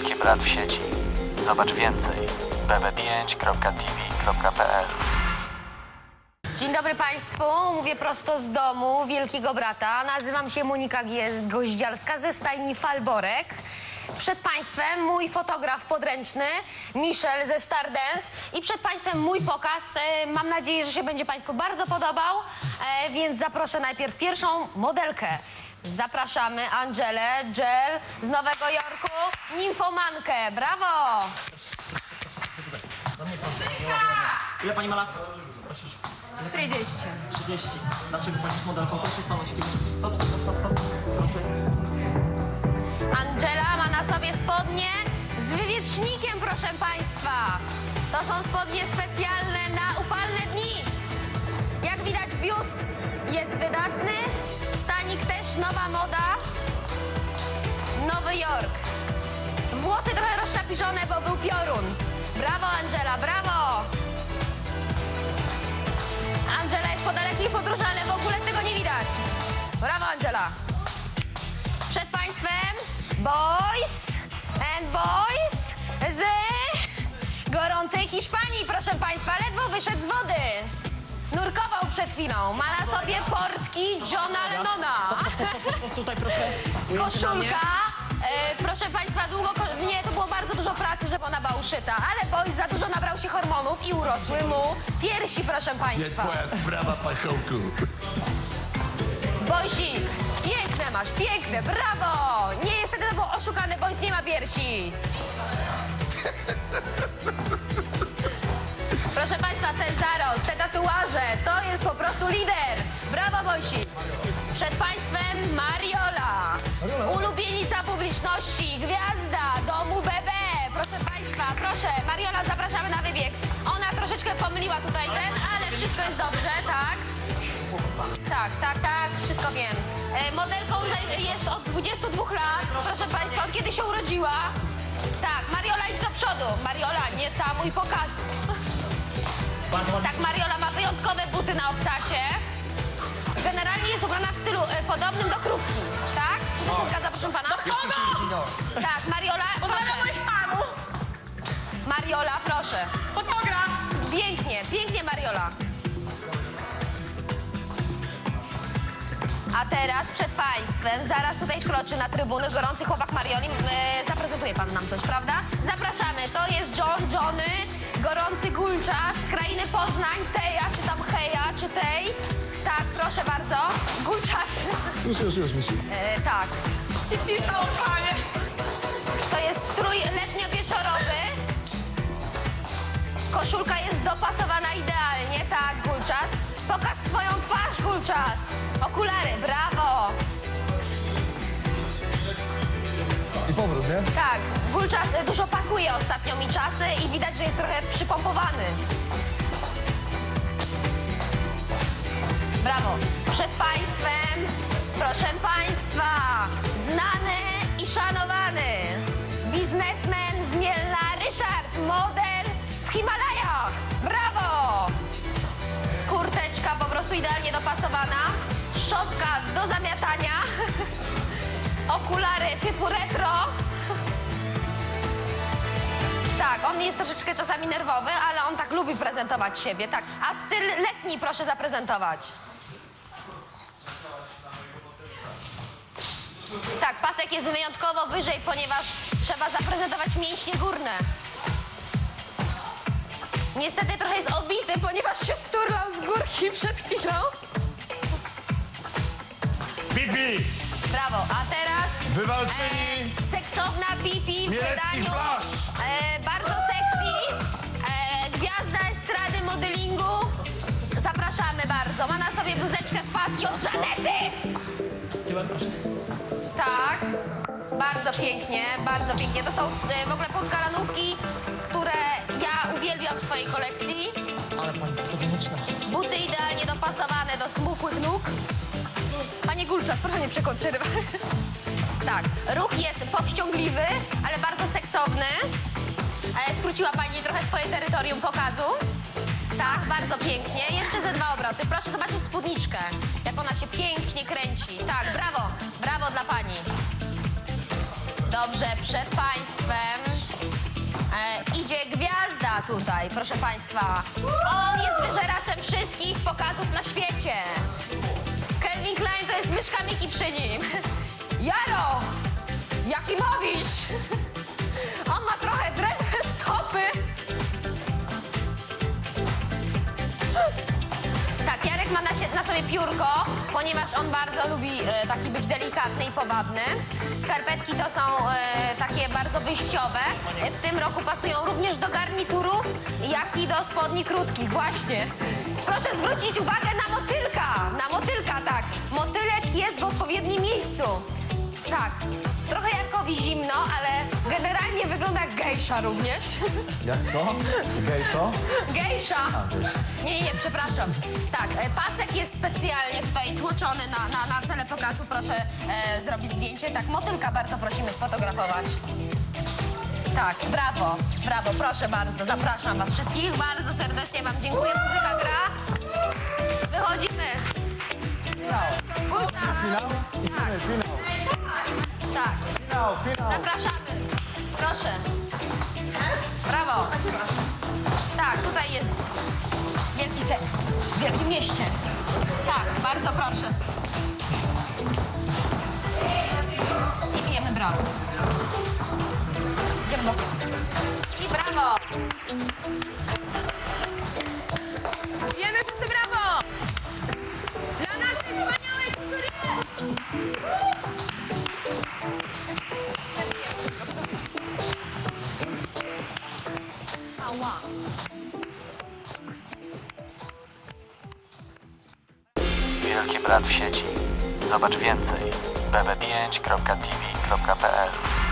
Wielki Brat w sieci. Zobacz więcej bb5.tv.pl Dzień dobry Państwu, mówię prosto z domu Wielkiego Brata. Nazywam się Monika Gie- Goździalska ze stajni Falborek. Przed Państwem mój fotograf podręczny, Michel ze Stardance. I przed Państwem mój pokaz. E, Mam nadzieję, że się będzie Państwu bardzo podobał, e, więc zaproszę najpierw pierwszą modelkę. Zapraszamy Angelę Gel z Nowego Jorku, nimfomankę. Brawo! Ile pani ma lat? 40. 30. Dlaczego pani jest modelką? Proszę stanąć chwileczkę. Stop, stop, stop, stop. Proszę. Angela ma na sobie spodnie z wywiecznikiem, proszę Państwa. To są spodnie specjalne na upalne dni. Jak widać, biust jest wydatny, stanik też nowa moda. Nowy Jork. Włosy trochę rozczapiżone, bo był piorun. Brawo, Angela, brawo! Angela jest po dalekiej podróży, ale w ogóle tego nie widać. Brawo, Angela. Przed Państwem Boys and Boys z gorącej Hiszpanii, proszę Państwa. Ledwo wyszedł z wody. Nurkował przed chwilą. Ma na sobie portki Johna Lennona. Stop, stop, stop, stop, stop. Tutaj proszę. Ujęcie na mnie. Koszulka. E, proszę Państwa, długo... ko- Nie, to było bardzo dużo pracy, żeby ona była uszyta. Ale Boys za dużo nabrał się hormonów i urosły mu piersi, proszę Nie Państwa. twoja sprawa, pachołku. Boysik, piękne masz, piękne, brawo! Nie, niestety to było oszukane, Boys nie ma piersi. Tatuaże, to jest po prostu lider. Brawo, Boysik. Przed Państwem Mariola, ulubienica publiczności, gwiazda domu BB. Proszę Państwa, proszę, Mariola, zapraszamy na wybieg. Ona troszeczkę pomyliła tutaj ten, ale wszystko jest dobrze, tak? Tak, tak, tak, wszystko wiem. E, modelką jest od 22 lat, proszę Państwa, od kiedy się urodziła. Tak, Mariola idź do przodu. Mariola, nie ta mój pokaz. Bardzo ładnie. Tak, Mariola ma wyjątkowe buty na obcasie. Generalnie jest ubrana w stylu e, podobnym do krówki, tak? Czy to się zgadza, proszę pana? Tak, Mariola, Pozdrawiam proszę. moich fanów! Mariola, proszę. Fotograf! Pięknie, pięknie Mariola. A teraz przed Państwem, zaraz tutaj kroczy na trybuny gorący chłopak Marioli. E, zaprezentuje Pan nam coś, prawda? Zapraszamy, to jest John Johnny, gorący gulcza z krainy Poznań, Teja, czy tam Heja, czy Tej. Tak, proszę bardzo. Gulczarz. Już, już, już, Misi. E, tak. Nic nie stało, panie! To jest strój letnio-wieczorowy. Koszulka jest dopasowana idealnie, tak, Gulczas. Pokaż swoją twarz, Gulczas. Okulary, brawo. Powrót, nie? Tak, Gulczas y, dużo pakuje ostatnio mi czasy i widać, że jest trochę przypompowany. Brawo. Przed Państwem, proszę Państwa, znany i szanowany biznesmen z Mielna, Ryszard, model w Himalajach. Brawo! Kurteczka po prostu idealnie dopasowana, szczotka do zamiatania, okulary typu retro. Tak, on jest troszeczkę czasami nerwowy, ale on tak lubi prezentować siebie, tak. A styl letni proszę zaprezentować. Tak, pasek jest wyjątkowo wyżej, ponieważ trzeba zaprezentować mięśnie górne. Niestety trochę jest obity, ponieważ się sturlał z górki przed chwilą. Pipi! Brawo, a teraz... Wywalczyni! E, seksowna pipi w Mieleckich wydaniu... plaż. E, bardzo sexy. E, gwiazda estrady modelingu. Zapraszamy bardzo. Ma na sobie bluzeczkę w paski od Żanety. Tyłem proszę. Tak. Bardzo pięknie, bardzo pięknie. To są e, w ogóle podkalanówki, które ja uwielbiam w swojej kolekcji. Ale pani fotogeniczna. Buty idealnie dopasowane do smukłych nóg. Panie Gulczas, proszę nie przekonczyrywać. Tak, ruch jest powściągliwy, ale bardzo seksowny. Skróciła Pani trochę swoje terytorium pokazu. Tak, bardzo pięknie. Jeszcze ze dwa obroty. Proszę zobaczyć spódniczkę, jak ona się pięknie kręci. Tak, brawo, brawo dla Pani. Dobrze, przed Państwem e, idzie gwiazda tutaj, proszę Państwa. On jest wyżeraczem wszystkich pokazów na świecie. Kelvin Klein to jest myszka Miki przy nim. Jaro! Jakimowicz! On na, sobie piórko, ponieważ on bardzo lubi e, taki być delikatny i powabny. Skarpetki to są e, takie bardzo wyjściowe. E, W tym roku pasują również do garniturów, jak i do spodni krótkich, właśnie. Proszę zwrócić uwagę na motylka, na motylka, tak. Motylek jest w odpowiednim miejscu. Tak, trochę Jarkowi zimno, ale generalnie wygląda jak gejsza również. Jak co? Gej co? Gejsza! Nie, nie, przepraszam. Tak, e, pasek jest specjalnie tutaj tłoczony na, na, na cele pokazu. Proszę e, zrobić zdjęcie. Tak, motylka bardzo prosimy sfotografować. Tak, brawo, brawo, proszę bardzo. Zapraszam was wszystkich. Bardzo serdecznie wam dziękuję. Muzyka gra. Wychodzimy. Górza. Finał? Tak, Finał. tak. Finał, finał. Zapraszamy. Proszę. Brawo. Tak, tutaj jest wielki seks w wielkim mieście. Tak, bardzo proszę. I pijemy brawo. Idziemy bokiem. I brawo. Wielki Brat w sieci. Zobacz więcej. Bb5.tv.pl